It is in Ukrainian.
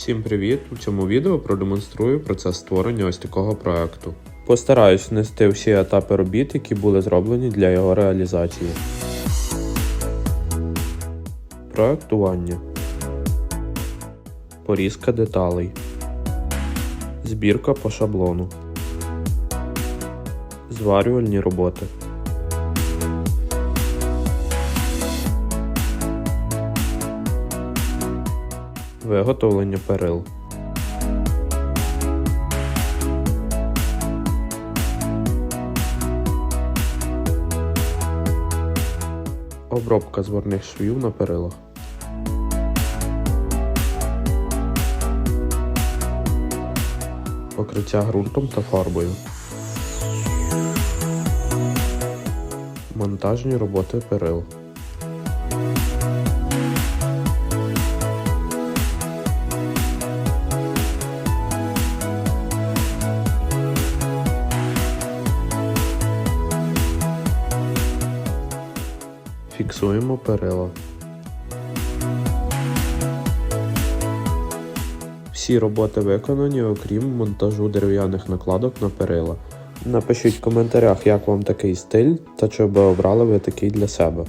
Всім привіт! У цьому відео продемонструю процес створення ось такого проекту. Постараюсь внести всі етапи робіт, які були зроблені для його реалізації. Проектування. Порізка деталей. Збірка по шаблону. Зварювальні роботи. Виготовлення перил. Обробка зворних швів на перилах. Покриття ґрунтом та фарбою. Монтажні роботи перил. Фіксуємо перила. Всі роботи виконані, окрім монтажу дерев'яних накладок на перила. Напишіть в коментарях, як вам такий стиль та чи би обрали ви такий для себе.